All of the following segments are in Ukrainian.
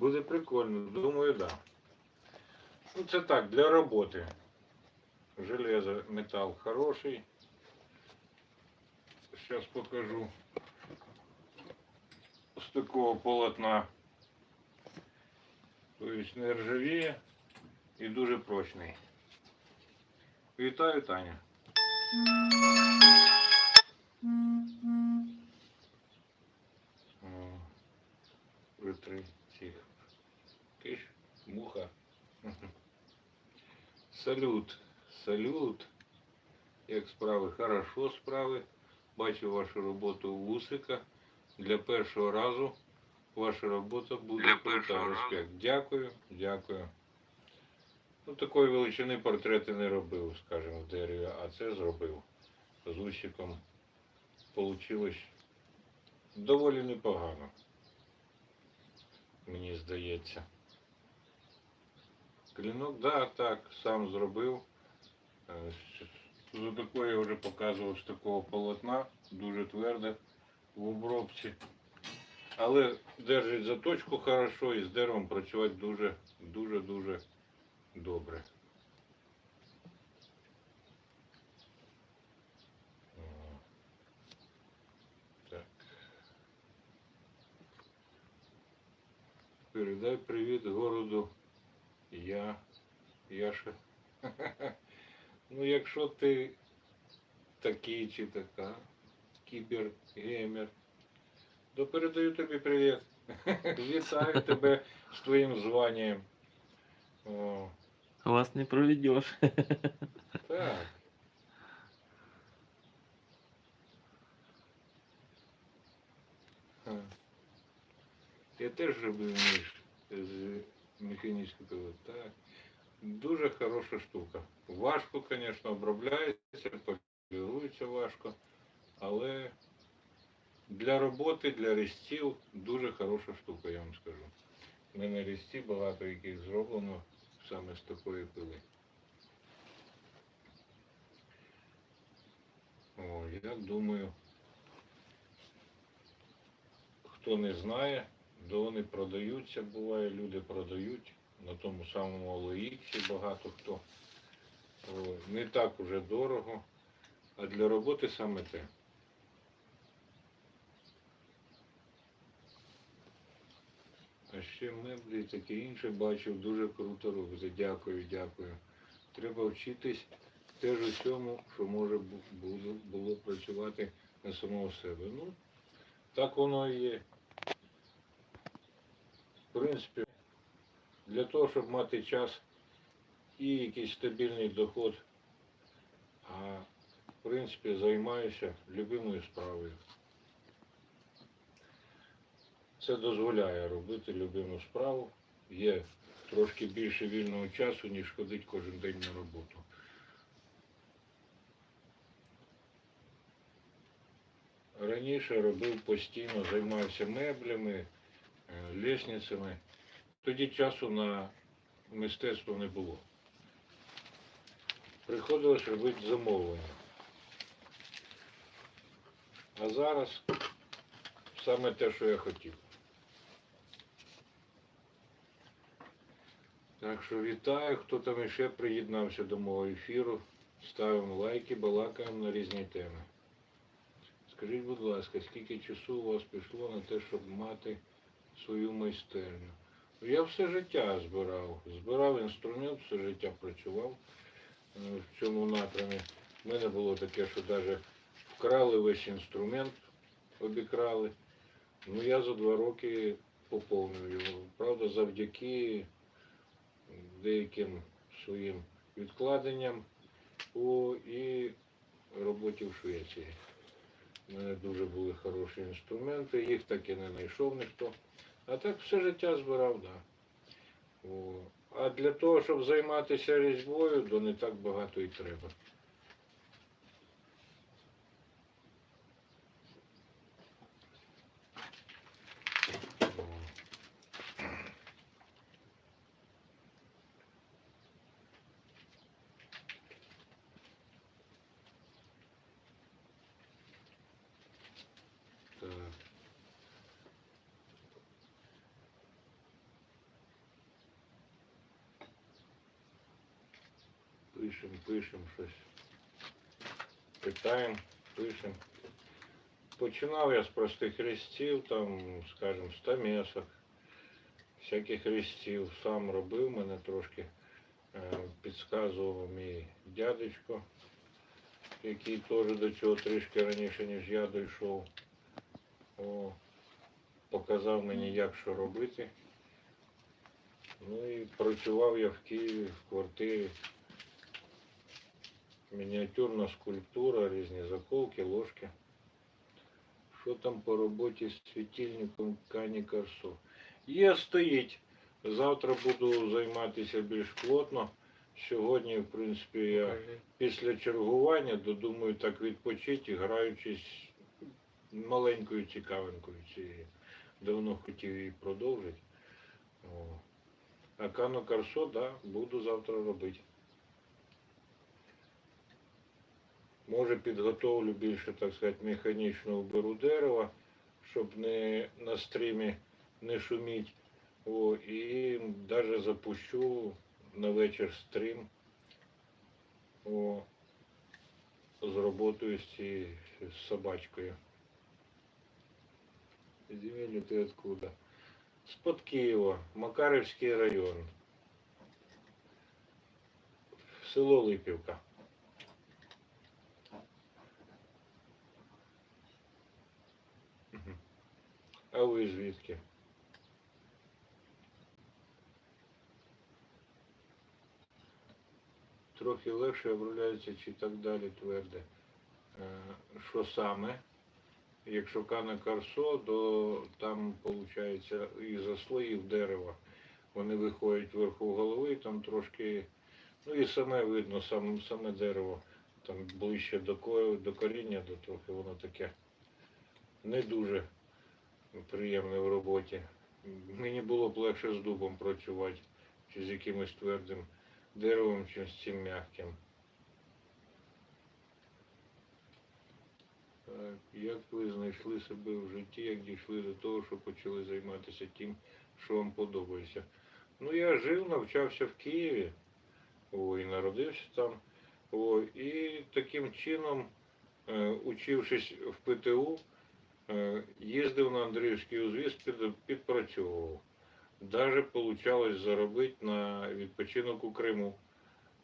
Буде прикольно, думаю, да. Ну це так, для роботи. Железо, металл хороший. Сейчас покажу. З такого полотна. Тобто не ржавіє і дуже прочний. Вітаю, Таня. Салют, салют. Як справи? Хорошо справи. Бачу вашу роботу у вусика. Для першого разу ваша робота буде Для крута. Респект. Дякую, дякую. Ну, такої величини портрети не робив, скажімо, в дереві, а це зробив. З усиком Получилось доволі непогано. Мені здається. Клінок, да, так, сам зробив. Е, За такого я вже показував з такого полотна, дуже тверде в обробці. Але держить заточку хорошо і з деревом працювати дуже, дуже, дуже добре. Так. Передай привіт городу. Я. Яша. Ну, якщо ти такий чи така, кібергеймер, то передаю тобі привіт. Вітаю тебе з твоїм званням. О, Вас не проведешь. так. Ха. Я теж робив ніж з механічної пили. Так. Дуже хороша штука. Важко, звісно, обробляється, полірується важко, але для роботи, для різців дуже хороша штука, я вам скажу. У мене різці багато яких зроблено саме з такої пили. О, я думаю, хто не знає, де вони продаються, буває, люди продають на тому самому OLX багато хто. Не так уже дорого, а для роботи саме те. А ще меблі і таке інше бачив, дуже круто робити. Дякую, дякую. Треба вчитись теж усьому, що може було, було працювати на самого себе. Ну, так воно і є. В принципі, для того, щоб мати час і якийсь стабільний доход, а в принципі займаюся любимою справою. Це дозволяє робити любиму справу. Є трошки більше вільного часу, ніж ходити кожен день на роботу. Раніше робив постійно, займався меблями, лісницями. Тоді часу на мистецтво не було. Приходилось робити замовлення. А зараз саме те, що я хотів. Так що вітаю, хто там іще приєднався до мого ефіру. Ставимо лайки, балакаємо на різні теми. Скажіть, будь ласка, скільки часу у вас пішло на те, щоб мати свою майстерню? Я все життя збирав. Збирав інструмент, все життя працював е, в цьому напрямі. У мене було таке, що навіть вкрали весь інструмент, обікрали. Ну я за два роки поповнив його. Правда, завдяки деяким своїм відкладенням по і роботі в Швеції. У мене дуже були хороші інструменти, їх так і не знайшов ніхто. А так все життя збирав, так. Да. А для того, щоб займатися різьбою, то не так багато і треба. О. Так. Пишем, пишем щось. Питаємо, пишем. Починав я з простих хрестів, там, скажімо, стамесок, всяких хрестів. Сам робив, мене трошки е, підказував мій дядечко, який теж до цього трішки раніше, ніж я дійшов. О, показав мені, як що робити. Ну і працював я в Києві в квартирі. Мініатюрна скульптура, різні заколки, ложки. Що там по роботі з світильником Кані Карсо? Є, стоїть. Завтра буду займатися більш плотно. Сьогодні, в принципі, я після чергування додумаю так відпочити, граючись маленькою цікавинкою цією. Давно хотів її продовжити. О. А Кано Карсо, да, буду завтра робити. Може підготовлю більше, так сказати, механічно уберу дерева, щоб не на стрімі не шуміть. О, і навіть запущу на вечір стрім. О, з роботою з цією з собачкою. Земель, ти откуда? З-под Києва, Макарівський район. Село Липівка. А ви звідки? Трохи легше обробляється чи так далі тверде. Е, Що саме? Якщо кане карсо, то там виходить із-за слоїв дерева. Вони виходять вверху голови, там трошки, ну і саме видно, сам, саме дерево, там ближче до коріння, до трохи воно таке не дуже приємне в роботі. Мені було б легше з дубом працювати, чи з якимось твердим деревом, чи з цим м'яким. Як ви знайшли себе в житті, як дійшли до того, що почали займатися тим, що вам подобається? Ну, я жив, навчався в Києві, о, і народився там. О, і таким чином, е, учившись в ПТУ, їздив на Андріївський узвіз, підпрацьовував. Даже получалось заробити на відпочинок у Криму,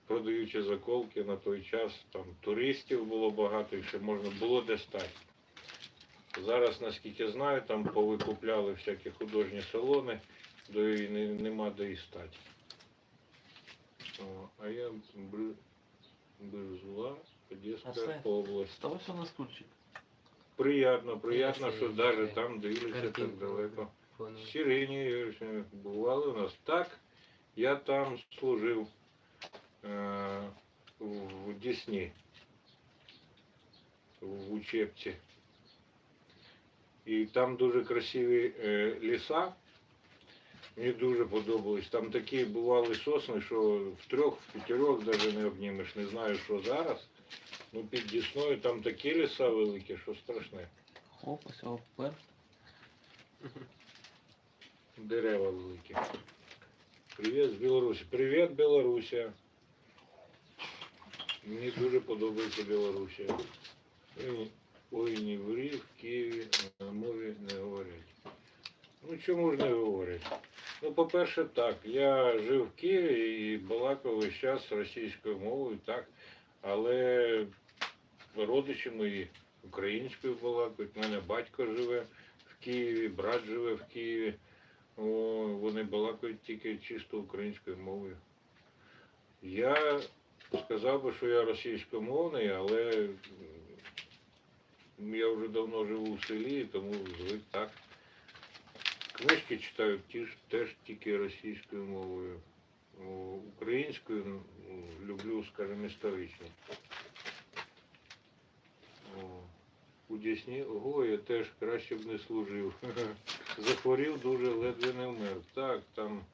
продаючи заколки на той час. Там туристів було багато і ще можна було де стати. Зараз, наскільки знаю, там повикупляли всякі художні салони, до не, нема де і стати. О, а я Бирзула, Одеська область. Вставай все на стульчик. Приятно, приятно, що навіть там дивляться так далеко. Понял. Сирені бували у нас. Так, я там служив е, в Дісні, в учебці. І там дуже красиві е, ліса. Мені дуже подобались. Там такі бували сосни, що в трьох, в п'ятьох навіть не обнімеш. Не знаю, що зараз. Ну, під Дісною там такі ліса великі, що страшне. Хоп, ось опер. Дерева великі. Привіт з Білорусі. Привіт, Білорусія. Мені дуже подобається Білорусія. Ой, Ой, не врі, в Києві на мові не говорять. Ну чому ж не говорять? Ну, по-перше, так. Я жив в Києві і балакав весь час російською мовою, так. Але родичі мої українською балакають. У мене батько живе в Києві, брат живе в Києві. О, вони балакають тільки чисто українською мовою. Я сказав би, що я російськомовний, але я вже давно живу в селі, тому звик так. Книжки читаю теж тільки російською мовою. О, Українською люблю, скажімо, історичну. У Дісні, ого, я теж краще б не служив. Захворів дуже, ледве не вмер. Так, там